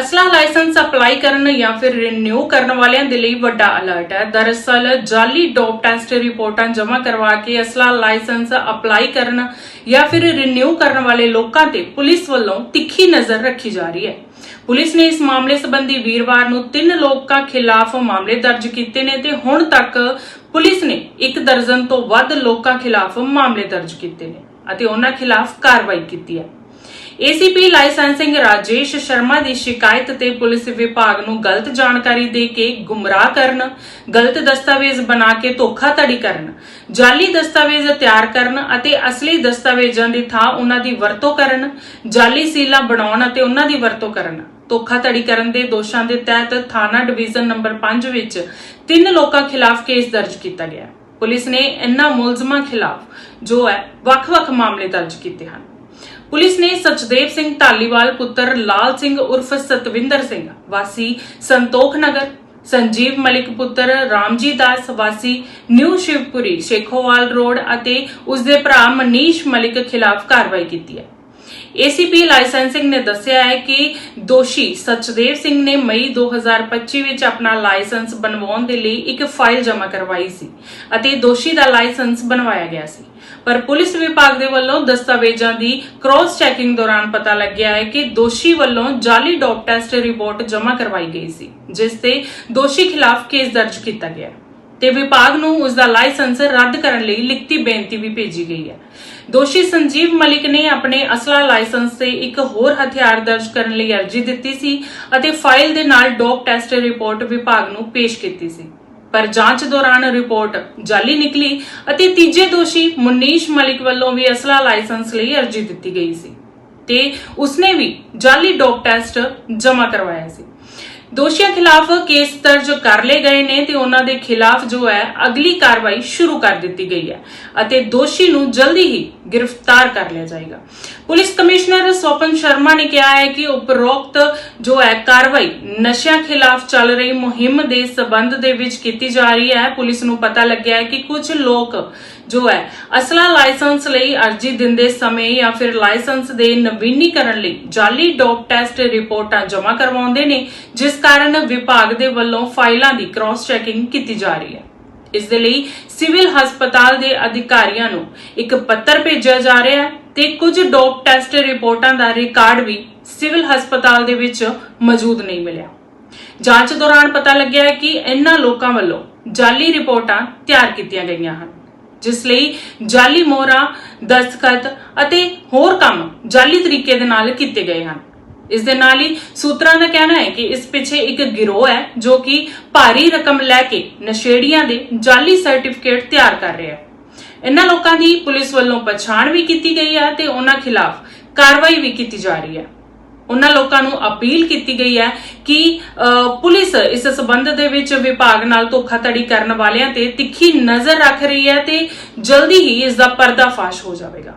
ਅਸਲਾ licence apply ਕਰਨ ਜਾਂ ਫਿਰ ਰਿਨਿਊ ਕਰਨ ਵਾਲਿਆਂ ਦੇ ਲਈ ਵੱਡਾ ਅਲਰਟ ਹੈ। ਦਰਅਸਲ ਜਾਲੀ ਡੋਪ ਟੈਸਟ ਰਿਪੋਰਟਾਂ ਜਮ੍ਹਾਂ ਕਰਵਾ ਕੇ ਅਸਲਾ ਲਾਇਸੈਂਸ ਅਪਲਾਈ ਕਰਨ ਜਾਂ ਫਿਰ ਰਿਨਿਊ ਕਰਨ ਵਾਲੇ ਲੋਕਾਂ ਤੇ ਪੁਲਿਸ ਵੱਲੋਂ ਤਿੱਖੀ ਨਜ਼ਰ ਰੱਖੀ ਜਾ ਰਹੀ ਹੈ। ਪੁਲਿਸ ਨੇ ਇਸ ਮਾਮਲੇ ਸੰਬੰਧੀ ਵੀਰਵਾਰ ਨੂੰ ਤਿੰਨ ਲੋਕਾਂ ਖਿਲਾਫ ਮਾਮਲੇ ਦਰਜ ਕੀਤੇ ਨੇ ਤੇ ਹੁਣ ਤੱਕ ਪੁਲਿਸ ਨੇ ਇੱਕ ਦਰਜਨ ਤੋਂ ਵੱਧ ਲੋਕਾਂ ਖਿਲਾਫ ਮਾਮਲੇ ਦਰਜ ਕੀਤੇ ਨੇ ਅਤੇ ਉਹਨਾਂ ਖਿਲਾਫ ਕਾਰਵਾਈ ਕੀਤੀ ਹੈ। ਏਸੀਪੀ ਲਾਇਸੈਂਸਿੰਗ ਰਾਜੇਸ਼ ਸ਼ਰਮਾ ਦੀ ਸ਼ਿਕਾਇਤ ਤੇ ਪੁਲਿਸ ਵਿਭਾਗ ਨੂੰ ਗਲਤ ਜਾਣਕਾਰੀ ਦੇ ਕੇ ਗੁੰਮਰਾਹ ਕਰਨ, ਗਲਤ ਦਸਤਾਵੇਜ਼ ਬਣਾ ਕੇ ਧੋਖਾਧੜੀ ਕਰਨ, ਜਾਲੀ ਦਸਤਾਵੇਜ਼ ਤਿਆਰ ਕਰਨ ਅਤੇ ਅਸਲੀ ਦਸਤਾਵੇਜ਼ਾਂ ਦੀ ਥਾਂ ਉਹਨਾਂ ਦੀ ਵਰਤੋਂ ਕਰਨ, ਜਾਲੀ ਸੀਲਾ ਬਣਾਉਣ ਅਤੇ ਉਹਨਾਂ ਦੀ ਵਰਤੋਂ ਕਰਨ। ਧੋਖਾਧੜੀ ਕਰਨ ਦੇ ਦੋਸ਼ਾਂ ਦੇ ਤਹਿਤ ਥਾਣਾ ਡਿਵੀਜ਼ਨ ਨੰਬਰ 5 ਵਿੱਚ ਤਿੰਨ ਲੋਕਾਂ ਖਿਲਾਫ ਕੇਸ ਦਰਜ ਕੀਤਾ ਗਿਆ। ਪੁਲਿਸ ਨੇ ਇਨ੍ਹਾਂ ਮੁਲਜ਼ਮਾਂ ਖਿਲਾਫ ਜੋ ਹੈ, ਵੱਖ-ਵੱਖ ਮਾਮਲੇ ਦਰਜ ਕੀਤੇ ਹਨ। ਪੁਲਿਸ ਨੇ ਸਚਦੇਵ ਸਿੰਘ ਢਾਲੀਵਾਲ, ਪੁੱਤਰ ਲਾਲ ਸਿੰਘ ਉਰਫ ਸਤਵਿੰਦਰ ਸਿੰਘ, ਵਾਸੀ ਸੰਤੋਖ ਨਗਰ, ਸੰਜੀਵ ਮਲਿਕ ਪੁੱਤਰ ਰਾਮਜੀ ਦਾਸ, ਵਾਸੀ ਨਿਊ ਸ਼ਿਵਪੁਰੀ, ਸ਼ੇਖੋਵਾਲ ਰੋਡ ਅਤੇ ਉਸ ਦੇ ਭਰਾ ਮਨੀਸ਼ ਮਲਿਕ ਖਿਲਾਫ ਕਾਰਵਾਈ ਕੀਤੀ ਹੈ। ਏਸੀਪੀ ਲਾਇਸੈਂਸਿੰਗ ਨੇ ਦੱਸਿਆ ਹੈ ਕਿ ਦੋਸ਼ੀ ਸਚਦੇਵ ਸਿੰਘ ਨੇ ਮਈ 2025 ਵਿੱਚ ਆਪਣਾ ਲਾਇਸੈਂਸ ਬਣਵਾਉਣ ਦੇ ਲਈ ਇੱਕ ਫਾਈਲ ਜਮ੍ਹਾਂ ਕਰਵਾਈ ਸੀ ਅਤੇ ਦੋਸ਼ੀ ਦਾ ਲਾਇਸੈਂਸ ਬਣਵਾਇਆ ਗਿਆ ਸੀ। ਪਰ ਪੁਲਿਸ ਵਿਭਾਗ ਦੇ ਵੱਲੋਂ ਦਸਤਾਵੇਜ਼ਾਂ ਦੀ ਕ੍ਰਾਸ ਚੈਕਿੰਗ ਦੌਰਾਨ ਪਤਾ ਲੱਗਿਆ ਹੈ ਕਿ ਦੋਸ਼ੀ ਵੱਲੋਂ ਜਾਲੀ ਡੋਪ ਟੈਸਟ ਰਿਪੋਰਟ ਜਮ੍ਹਾਂ ਕਰਵਾਈ ਗਈ ਸੀ, ਜਿਸ ਤੇ ਦੋਸ਼ੀ ਖਿਲਾਫ ਕੇਸ ਦਰਜ ਕੀਤਾ ਗਿਆ ਤੇ ਵਿਭਾਗ ਨੂੰ ਉਸ ਦਾ ਲਾਇਸੈਂਸ ਰੱਦ ਕਰਨ ਲਈ ਲਿਖਤੀ ਬੇਨਤੀ ਵੀ ਭੇਜੀ ਗਈ ਹੈ। ਦੋਸ਼ੀ ਸੰਜੀਵ ਮਲਿਕ ਨੇ ਆਪਣੇ ਅਸਲਾ ਲਾਇਸੈਂਸ ਤੇ ਇੱਕ ਹੋਰ ਹਥਿਆਰ ਦਰਜ ਕਰਨ ਲਈ ਅਰਜ਼ੀ ਦਿੱਤੀ ਸੀ ਅਤੇ ਫਾਈਲ ਦੇ ਨਾਲ ਡੋਪ ਟੈਸਟ ਰਿਪੋਰਟ ਵਿਭਾਗ ਨੂੰ ਪੇਸ਼ ਕੀਤੀ ਸੀ। ਪਰ ਜਾਂਚ ਦੌਰਾਨ ਰਿਪੋਰਟ ਜਾਲੀ ਨਿਕਲੀ ਅਤੇ ਤੀਜੇ ਦੋਸ਼ੀ ਮੁਨੀਸ਼ ਮਲਿਕ ਵੱਲੋਂ ਵੀ ਅਸਲਾ ਲਾਇਸੈਂਸ ਲਈ ਅਰਜ਼ੀ ਦਿੱਤੀ ਗਈ ਸੀ ਤੇ ਉਸਨੇ ਵੀ ਜਾਲੀ ਡੋਪ ਟੈਸਟ ਜਮ੍ਹਾਂ ਕਰਵਾਇਆ ਸੀ। ਦੋਸ਼ੀਆਂ ਖਿਲਾਫ ਕੇਸ ਦਰਜ ਕਰ ਲਏ ਗਏ ਨੇ ਤੇ ਉਹਨਾਂ ਦੇ ਖਿਲਾਫ ਜੋ ਹੈ ਅਗਲੀ ਕਾਰਵਾਈ ਸ਼ੁਰੂ ਕਰ ਦਿੱਤੀ ਗਈ ਹੈ ਅਤੇ ਦੋਸ਼ੀ ਨੂੰ ਜਲਦੀ ਹੀ ਗ੍ਰਿਫਤਾਰ ਕਰ ਲਿਆ ਜਾਏਗਾ। ਪੁਲਿਸ ਕਮਿਸ਼ਨਰ ਸੋਪਨ ਸ਼ਰਮਾ ਨੇ ਕਿਹਾ ਹੈ ਕਿ ਉਪਰੋਕਤ ਜੋ ਹੈ ਕਾਰਵਾਈ ਨਸ਼ਿਆਂ ਖਿਲਾਫ ਚੱਲ ਰਹੀ ਮੁਹਿੰਮ ਦੇ ਸਬੰਧ ਦੇ ਵਿੱਚ ਕੀਤੀ ਜਾ ਰਹੀ ਹੈ। ਪੁਲਿਸ ਨੂੰ ਪਤਾ ਲੱਗਿਆ ਹੈ ਕਿ ਕੁਝ ਲੋਕ ਜੋ ਹੈ ਅਸਲਾ ਲਾਇਸੈਂਸ ਲਈ ਅਰਜ਼ੀ ਦਿੰਦੇ ਸਮੇਂ ਜਾਂ ਫਿਰ ਲਾਇਸੈਂਸ ਦੇ ਨਵੀਨੀਕਰਨ ਲਈ ਜਾਲੀ ਡੋਪ ਟੈਸਟ ਰਿਪੋਰਟਾਂ ਜਮ੍ਹਾਂ ਕਰਵਾਉਂਦੇ ਨੇ, ਜਿਸ ਕਾਰਨ ਵਿਭਾਗ ਦੇ ਵੱਲੋਂ ਫਾਈਲਾਂ ਦੀ ਕ੍ਰਾਸ ਚੈਕਿੰਗ ਕੀਤੀ ਜਾ ਰਹੀ ਹੈ। ਇਸ ਦੇ ਲਈ ਸਿਵਲ ਹਸਪਤਾਲ ਦੇ ਅਧਿਕਾਰੀਆਂ ਨੂੰ ਇੱਕ ਪੱਤਰ ਭੇਜਿਆ ਜਾ ਰਿਹਾ ਹੈ ਤੇ ਕੁਝ ਡੋਪ ਟੈਸਟ ਰਿਪੋਰਟਾਂ ਦਾ ਰਿਕਾਰਡ ਵੀ ਸਿਵਲ ਹਸਪਤਾਲ ਦੇ ਵਿੱਚ ਮੌਜੂਦ ਨਹੀਂ ਮਿਲਿਆ। ਜਾਂਚ ਦੌਰਾਨ ਪਤਾ ਲੱਗਿਆ ਕਿ ਇਹਨਾਂ ਲੋਕਾਂ ਵੱਲੋਂ ਜਾਲੀ ਰਿਪੋਰਟਾਂ ਤਿਆਰ ਕੀਤੀਆਂ ਗਈਆਂ ਹਨ, ਜਿਸ ਲਈ ਜਾਲੀ ਮੋਹਰਾਂ, ਦਸਤਖਤ ਅਤੇ ਹੋਰ ਕੰਮ ਜਾਲੀ ਤਰੀਕੇ ਦੇ ਨਾਲ ਕੀਤੇ ਗਏ ਹਨ। ਇਸ ਦੇ ਨਾਲ ਹੀ ਸੂਤਰਾਂ ਦਾ ਕਹਿਣਾ ਹੈ ਕਿ ਇਸ ਪਿੱਛੇ ਇੱਕ ਗਿਰੋਹ ਹੈ ਜੋ ਕਿ ਭਾਰੀ ਰਕਮ ਲੈ ਕੇ ਨਸ਼ੇੜੀਆਂ ਦੇ ਜਾਲੀ ਸਰਟੀਫਿਕੇਟ ਤਿਆਰ ਕਰ ਰਿਹਾ ਹੈ। ਇਹਨਾਂ ਲੋਕਾਂ ਦੀ ਪੁਲਿਸ ਵੱਲੋਂ ਪਛਾਣ ਵੀ ਕੀਤੀ ਗਈ ਹੈ ਤੇ ਉਹਨਾਂ ਖਿਲਾਫ ਕਾਰਵਾਈ ਵੀ ਕੀਤੀ ਜਾ ਰਹੀ ਹੈ। ਉਹਨਾਂ ਲੋਕਾਂ ਨੂੰ ਅਪੀਲ ਕੀਤੀ ਗਈ ਹੈ ਕਿ ਪੁਲਿਸ ਇਸ ਸਬੰਧ ਦੇ ਵਿੱਚ ਵਿਭਾਗ ਨਾਲ ਧੋਖਾਧੜੀ ਕਰਨ ਵਾਲਿਆਂ ਤੇ ਤਿੱਖੀ ਨਜ਼ਰ ਰੱਖ ਰਹੀ ਹੈ ਤੇ ਜਲਦੀ ਹੀ ਇਸ ਦਾ ਪਰਦਾਫਾਸ਼ ਹੋ ਜਾਵੇਗਾ।